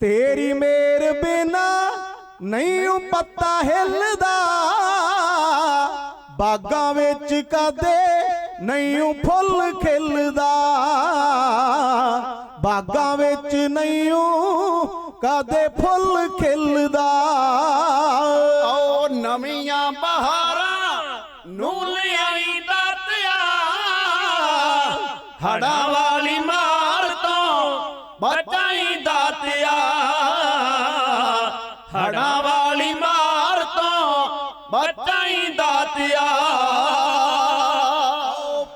ਤੇਰੀ ਮੇਰ ਬਿਨਾ ਨਹੀਂ ਓ ਪੱਤਾ ਹਿੱਲਦਾ। ਬਾਗਾਂ ਵਿੱਚ ਕਦੇ ਨਹੀਂ ਓ ਫੁੱਲ ਖਿਲਦਾ। ਬਾਗਾਂ ਵਿੱਚ ਨਹੀਂ ਓ ਕਦੇ ਫੁੱਲ ਖਿਲਦਾ। ਦਾਤਿਆ ਹੜਾਂ ਵਾਲੀ ਮਾਰ ਤੋਂ ਬਚਾਈ ਦਾਤਿਆ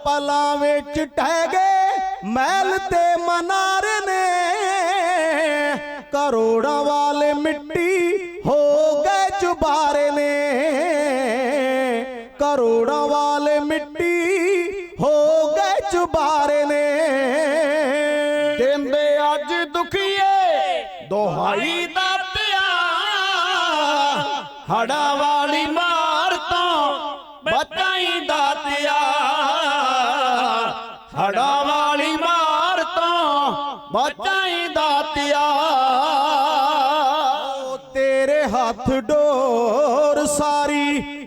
ਪਲਾਂ ਵਿੱਚ ਟਹਿ ਗਏ ਮਹਿਲ ਤੇ ਮਨਾਰ ਨੇ। ਕਰੋੜਾਂ ਵਾਲੇ ਮਿੱਟੀ ਅੱਜ ਦੁਖੀਏ। ਦੁਹਾਈ ਦਾਤਿਆ ਹੜਾਂ ਵਾਲੀ ਮਾਰ ਤੋਂ ਬਚਾਈ ਦਾਤਿਆ ਹੜਾਂ ਵਾਲੀ ਮਾਰ ਤੋਂ ਬਚਾਈ ਦਾਤਿਆ ਤੇਰੇ ਹੱਥ ਡੋਰ ਸਾਰੀ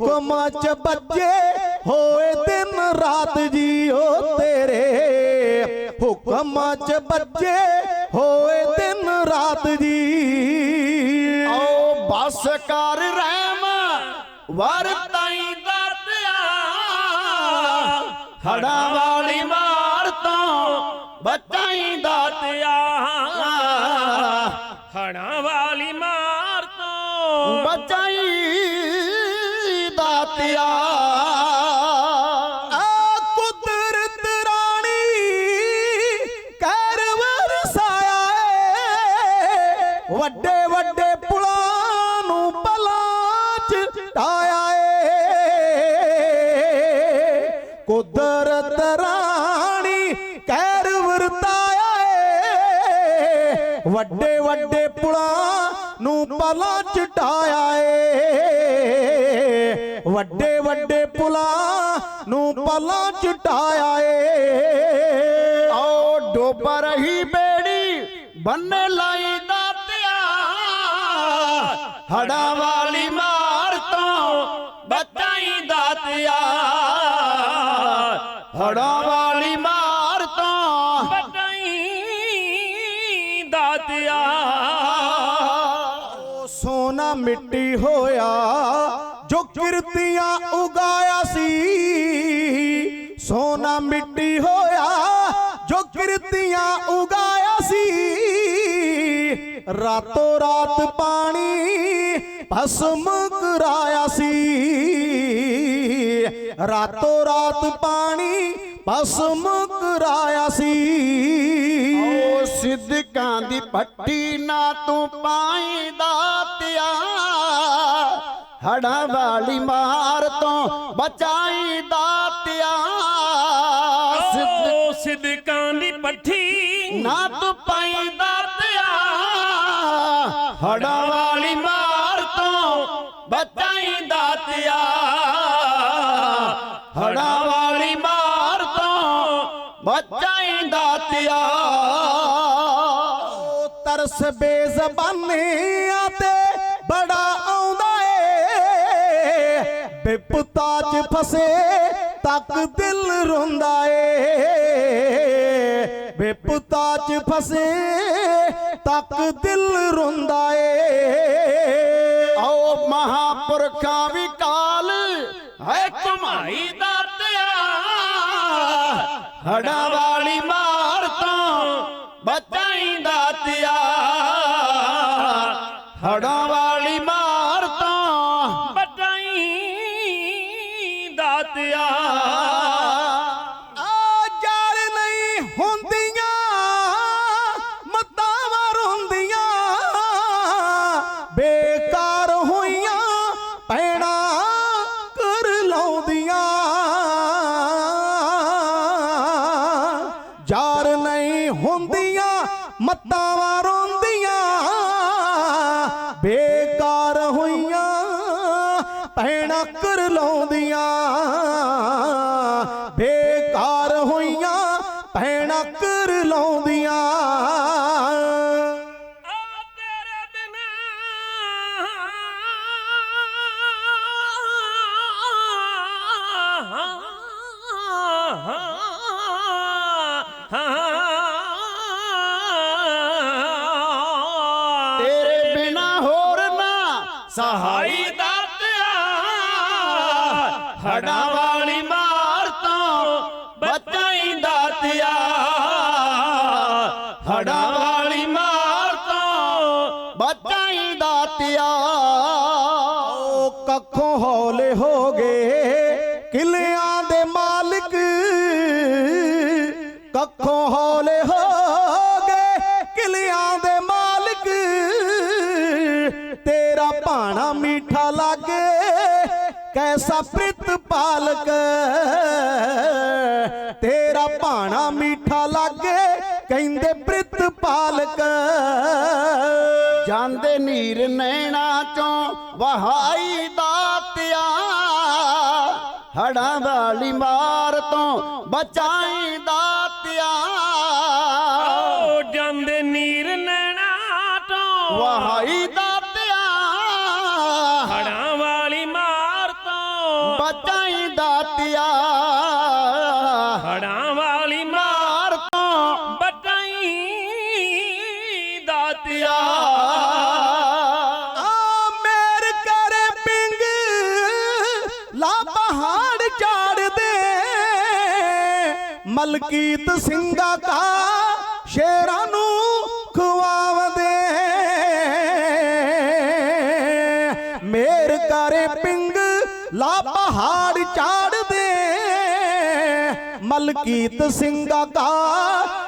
ਹੁਕਮ ਚ ਬੱਜੇ ਹੋਏ ਦਿਨ ਰਾਤ ਜੀ ਓ ਤੇਰੇ। ਹੁਕਮ ਚ ਬੱਜੇ ਹੋਏ ਦਿਨ ਰਾਤ ਜੀ। ਆਓ ਬਸ ਕਰ ਰਹਿਮ ਵਰਤਾਈ ਦਾਤਿਆ ਹੜਾਂ ਵਾਲੀ ਮਾਰ ਤੋਂ ਬਚਾਈ ਦਾਤਿਆ ਹੜਾਂ ਵਾਲੀ ਮਾਰ ਤੋਂ ਬਚਾਈ ਵੱਡੇ ਵੱਡੇ ਪੁਲਾਂ ਨੂੰ ਪਲਾਂ ਚ ਟਾਇਆ ਏ। ਕੁਦਰਤ ਰਾਣੀ ਕਹਿਰ ਵਰਤਾਇਆ ਏ। ਵੱਡੇ ਵੱਡੇ ਪੁਲਾਂ ਨੂੰ ਪਲਾਂ ਚ ਟਾਇਆ ਏ। ਵੱਡੇ ਵੱਡੇ ਪੁਲਾਂ ਨੂੰ ਪਲਾਂ ਚ ਟਾਇਆ ਏ। ਆਓ ਡੁੱਬ ਰਹੀ ਬੇੜੀ ਬੰਨੇ ਲਾਈ ਹੜਾਂ ਵਾਲੀ ਮਾਰ ਤੋਂ ਬਚਾਈ ਦਾਤਿਆ ਹੜਾਂ ਵਾਲੀ ਮਾਰ ਤੋਂ ਬਟਾਈ ਦਾਤਿਆ ਉਹ ਸੋਨਾ ਮਿੱਟੀ ਹੋਇਆ, ਜੋ ਕਿਰਤੀਆਂ ਉਗਾਇਆ ਸੀ। ਸੋਨਾ ਮਿੱਟੀ ਹੋਇਆ, ਜੋ ਕਿਰਤੀਆਂ ਉਗਾਇਆ ਰਾਤੋਂ ਰਾਤ ਪਾਣੀ ਭਸਮ ਕਰਾਇਆ ਸੀ। ਰਾਤੋਂ ਰਾਤ ਪਾਣੀ ਭਸਮ ਕਰਾਇਆ ਸੀ। ਓ ਸਿੱਧਕਾਂ ਦੀ ਪੱਟੀ ਨਾ ਤੂੰ ਪਾਈ ਦਾਤਿਆ ਹੜਾਂ ਵਾਲੀ ਮਾਰ ਤੋਂ ਬਚਾਈ ਦਾਤਿਆ ਸਿੱਧ ਸਿੱਧਕਾਂ ਦੀ ਪੱਠੀ ਨਾ ਤੂੰ ਪਾਈ ਹੜਾਂ ਵਾਲੀ ਮਾਰ ਤੋਂ ਬਚਾਈ ਦਾਤਿਆ ਹੜਾਂ ਵਾਲੀ ਮਾਰ ਤੋਂ ਬਚਾਈ ਦਾਤਿਆ ਉਹ ਤਰਸ ਬੇਜ਼ਬਾਨੀਆਂ ਤੇ ਬੜਾ ਆਉਂਦਾ ਏ। ਬਿਪਤਾ ਚ ਫਸੇ ਤੱਕ ਦਿਲ ਰੋਂਦਾ ਏ। ਬਿਪਤਾ ਚ ਫਸੇ, ਤੱਕ ਦਿਲ ਰੋਂਦਾ ਏ ਆਓ ਮਹਾਪੁਰਖਾਂ ਵੀ ਕਾਲ, ਹੈ ਕਮਾਈ ਦਾਤਿਆ ਹੜਾਂ ਵਾਲੀ ਮਾਰ ਤੋਂ ਬਚਾਈ ਦਾਤਿਆ ਜਾਰ ਹੁੰਦੀਆਂ ਮੱਤਾਂ ਰੋਂਦੀਆਂ। ਬੇਕਾਰ ਹੋਈਆਂ ਭੈਣਾਂ ਕਰ ਲਾਉਂਦੀਆਂ। ਬੇਕਾਰ ਹੋਈਆਂ ਭੈਣਾਂ ਕਰ ਲਾਉਂਦੀਆਂ। ਸਹਾਈ ਦਾਤਿਆ ਹੜਾਂ ਵਾਲੀ ਮਾਰ ਤੋਂ ਬਚਾਈ ਦਾਤਿਆ ਹੜਾਂ ਵਾਲੀ ਮਾਰ ਤੋਂ ਬਚਾਈ ਦਾਤਿਆ ਉਹ ਕੱਖੋਂ ਹੌਲੇ ਹੋ ਗਏ ਕਿਲਿਆਂ ਦੇ ਮਾਲਕ, ਕੱਖੋਂ ਹੌਲੇ ਹੋ ਪ੍ਰਿਤ ਪਾਲਕ ਤੇਰਾ ਭਾਣਾ ਮੀਠਾ ਲਾਗੇ ਕਹਿੰਦੇ ਪ੍ਰਿਤ ਪਾਲਕ। ਜਾਂਦੇ ਨੀਰ ਨੈਣਾ ਚੋਂ ਵਹਾਈ ਦਾਤਿਆ ਹੜਾਂ ਵਾਲੀ ਮਾਰ ਤੋਂ ਬਚਾਈ ਦਾਤਿਆ ਓ ਜਾਂਦੇ ਨੀਰ ਨੈਣਾ ਤੋਂ ਵਹਾਈ ਦਾਤਿਆ ਮਲਕੀਤ ਸਿੰਘਾ ਕਾ ਸ਼ੇਰਾਂ ਨੂੰ ਖਵਾਵਦੇ ਮੇਰ ਕਰੇ ਪਿੰਗ ਲਾ ਪਹਾੜ ਚਾੜ ਦੇ ਮਲਕੀਤ ਸਿੰਘਾ ਕਾ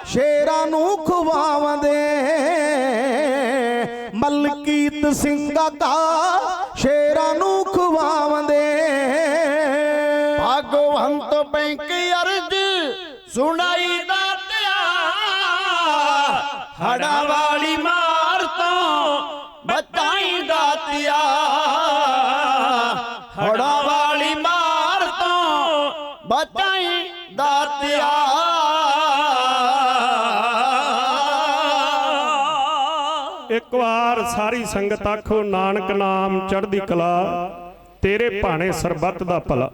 ਸ਼ੇਰਾਂ ਨੂੰ ਖਵਾਵਦੇ ਮਲਕੀਤ ਸਿੰਘਾ ਕਾ ਸ਼ੇਰਾਂ ਨੂੰ ਖਵਾਵਦੇ ਭਗਵੰਤ ਬੈਂਕ ਅਰਜ ਸੁਣਾਈ ਦਾਤਿਆ ਹੜਾਂ ਵਾਲੀ ਮਾਰ ਤੋਂ ਬਚਾਈ ਦਾਤਿਆ ਹੜਾਂ ਵਾਲੀ ਮਾਰ ਤੋਂ ਬਚਾਈ ਦਾਤਿਆ ਇੱਕ ਵਾਰ ਸਾਰੀ ਸੰਗਤ ਆਖੋ, ਨਾਨਕ ਨਾਮ ਚੜ੍ਹਦੀ ਕਲਾ, ਤੇਰੇ ਭਾਣੇ ਸਰਬੱਤ ਦਾ ਭਲਾ।